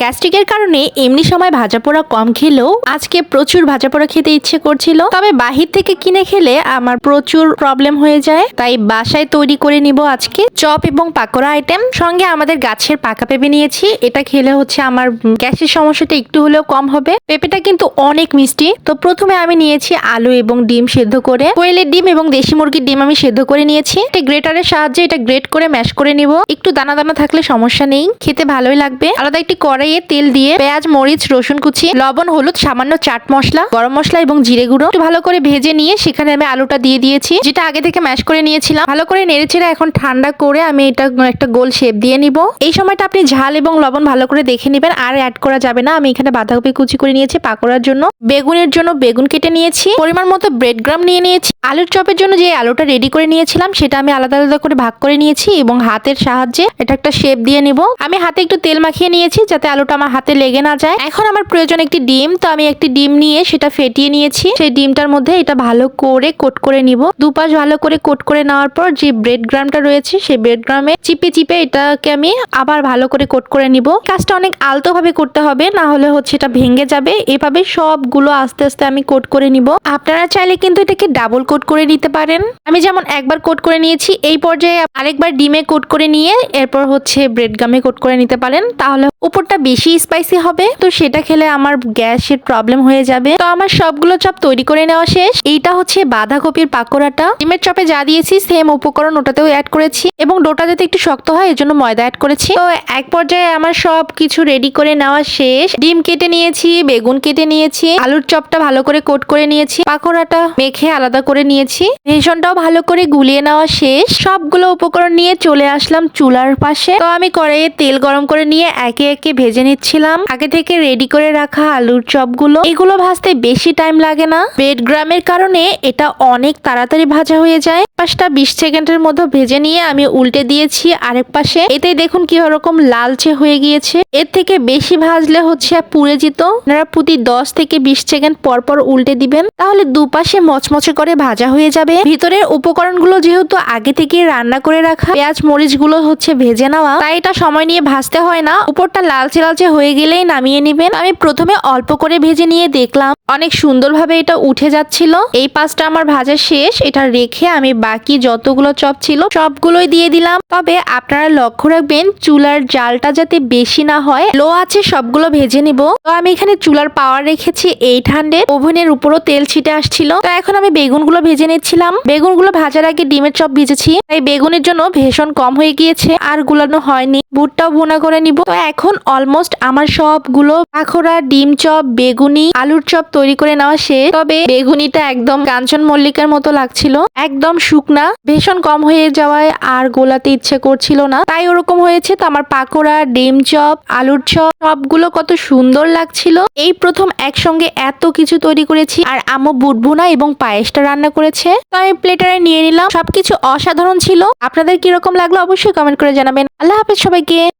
গ্যাস্ট্রিকের কারণে এমনি সময় ভাজা পোড়া কম খেলেও আজকে প্রচুর ভাজা পোড়া খেতে ইচ্ছে করছিল। তবে বাহির থেকে কিনে খেলে আমার প্রচুর প্রবলেম হয়ে যায়। তাই বাসায় তৈরি করে নিব আজকে চপ এবং পাকোড়া আইটেম। সঙ্গে আমাদের গাছের পাকা পেঁপে নিয়েছি। এটা খেলে হচ্ছে আমার গ্যাসের সমস্যাটা একটু হলেও কম হবে। পেঁপেটা কিন্তু অনেক মিষ্টি। তো প্রথমে আমি নিয়েছি আলু এবং ডিম সেদ্ধ করে। কোয়েলের ডিম এবং দেশি মুরগির ডিম আমি সেদ্ধ করে নিয়েছি। এটা গ্রেটারের সাহায্যে এটা গ্রেট করে ম্যাশ করে নিব। একটু দানা দানা থাকলে সমস্যা নেই। খেতে ভালোই লাগবে। আলাদা একটি কড়াইয়ে তেল দিয়ে পেঁয়াজ, মরিচ, রসুন কুচি, লবণ, হলুদ, সামান্য চাট মশলা, গরম মশলা এবং জিরে গুঁড়ো ভালো করে ভেজে নিয়ে সেখানে আমি আলুটা দিয়ে দিয়েছি, যেটা আগে থেকে ম্যাশ করে নিয়েছিলাম। ভালো করে নেড়েচেড়ে এখন ঠান্ডা করে আমি এটা একটা গোল শেপ দিয়ে নিব। এই সময়টা আপনি ঝাল এবং লবণ ভালো করে দেখে নেবেন, আর অ্যাড করা যাবে না। আমি এখানে বাঁধাকপি কুচি করে নিয়েছি পাকোড়ার জন্য। বেগুনের জন্য বেগুন কেটে নিয়েছি। পরিমাণ মতো ব্রেড গ্রাম নিয়ে নিয়েছি। আলুর চপের জন্য যে আলুটা রেডি করে নিয়েছিলাম, সেটা আমি আলাদা আলাদা করে ভাগ করে নিয়েছি এবং হাতের সাহায্যে এটা একটা শেপ দিয়ে নিব। আমি হাতে একটু তেল মাখিয়ে নিয়েছি, যাতে আলুটা আমার হাতে লেগে না যায়। এখন আমার প্রয়োজন একটি ডিম, তো আমি একটি ডিম নিয়ে সেটা ফেটিয়ে নিয়েছি। সেই ডিমটার মধ্যে এটা ভালো করে কোট করে নিব। দুপাশ ভালো করে কোট করে নেওয়ার পর যে ব্রেড গ্রামটা রয়েছে, সেই ব্রেড গ্রামে চিপে চিপে এটাকে আমি আবার ভালো করে কোট করে নিব। কাজটা অনেক আলতো ভাবে করতে হবে, না হলে হচ্ছে এটা ভেঙে যাবে। এভাবে সবগুলো আস্তে আস্তে আমি কোট করে নিব। আপনারা চাইলে কিন্তু এটাকে ডাবল কোট করে নিতে পারেন। আমি যেমন একবার কোট করে নিয়েছি, এই পর্যায়ে আরেকবার ডিমে কোট করে নিয়ে এরপর হচ্ছে ব্রেড গামে কোট করে নিতে পারেন। তাহলে উপরটা বেশি স্পাইসি হবে, তো সেটা খেলে আমার গ্যাসের প্রবলেম হয়ে যাবে। তো আমার সবগুলো চপ তৈরি করে নেওয়া শেষ। এইটা হচ্ছে বাঁধাকপির পাকোড়াটা। ডিমের চপে যা দিয়েছি সেম উপকরণ ওটাতেও অ্যাড করেছি। এবং ডোটা যাতে একটু শক্ত হয় এর জন্য ময়দা অ্যাড করেছি। তো এক পর্যায়ে আমার সব কিছু রেডি করে নেওয়া শেষ। ডিম কেটে নিয়েছি, বেগুন কেটে নিয়েছি, আলুর চপটা ভালো করে কোট করে নিয়েছি, পাকোড়াটা মেখে আলাদা করে নিয়েছি। ভেষণটাও ভালো করে গুলিয়ে নেওয়া শেষ। সবগুলো উপকরণ নিয়ে চলে আসলাম চুলার পাশে। তো আমি কড়াইয়ে তেল গরম করে নিয়ে একে একে ভেজে নিচ্ছিলাম। আগে থেকে রেডি করে রাখা আলুর চপগুলো। এগুলো ভাজতে বেশি টাইম লাগে না। ব্রেড গ্রামের কারণে এটা অনেক তাড়াতাড়ি ভাজা হয়ে যায়। পাঁচটা বিশ সেকেন্ডের মধ্যে ভেজে নিয়ে আমি উল্টে দিয়েছি আরেক পাশে। এতে দেখুন কি রকম লালচে হয়ে গিয়েছে। এর থেকে বেশি ভাজলে হচ্ছে পুড়ে যেত। আপনারা প্রতি দশ থেকে বিশ সেকেন্ড পর পর উল্টে দিবেন। তাহলে দুপাশে মচমচে করে ভাজা হয়ে যাবে। ভিতরের উপকরণগুলো যেহেতু আগে থেকে রান্না করে রাখা, পেঁয়াজ মরিচগুলো হচ্ছে ভেজে নেওয়া। তাই এটা সময় নিয়ে ভাজতে হয় না। উপরটা লালচে লালচে হয়ে গেলেই নামিয়ে নেবেন। আমি প্রথমে অল্প করে ভেজে নিয়ে দেখলাম। অনেক সুন্দরভাবে এটা উঠে যাচ্ছিল। এই পাঁচটা আমার ভাজা শেষ। এটা রেখে আমি বাকি যতগুলো চপ ছিল, সবগুলোই দিয়ে দিলাম। তবে আপনারা লক্ষ্য রাখবেন, চুলার জালটা যাতে বেশি না হয়, লো আছে সবগুলো ভেজে নিব। তো আমি এখানে চুলার পাওয়ার রেখেছি এইট হান্ড্রেড ওভেনের উপরও তেল ছিটে আসছিল। তো এখন আমি বেগুনগুলো ভেজে নিচ্ছিলাম। বেগুনগুলো ভাজার আগে ডিমের চপ ভেজেছি। তাই বেগুনের জন্য ভীষণ কম হয়ে গিয়েছে, আর গুলানো হয়নি। বুটটাও ভুনা করে নিব। তো এখন অলমোস্ট আমার সবগুলো পাখোড়া ডিম চপ, বেগুনি, আলুর চপ তৈরি করে নেওয়া শেষ। তবে বেগুনিটা একদম কাঞ্চন মল্লিকার মতো লাগছিল। একদম শুকনা, ভীষণ কম হয়ে যাওয়ায় আর গোলাতে ইচ্ছে করছিল না। তাই ওরকম হয়েছে তো আমার পাকোড়া, ডিম চপ, আলুর চপ, সবগুলো কত সুন্দর লাগছিল। এই প্রথম একসঙ্গে এত কিছু তৈরি করেছি আর আমু বুটভুনা এবং পায়েসটা রান্না করেছে। তো আমি প্লেটারে নিয়ে নিলাম। সবকিছু অসাধারণ ছিল। আপনাদের কীরকম লাগল অবশ্যই কমেন্ট করে জানাবেন। আল্লাহ হাফেজ que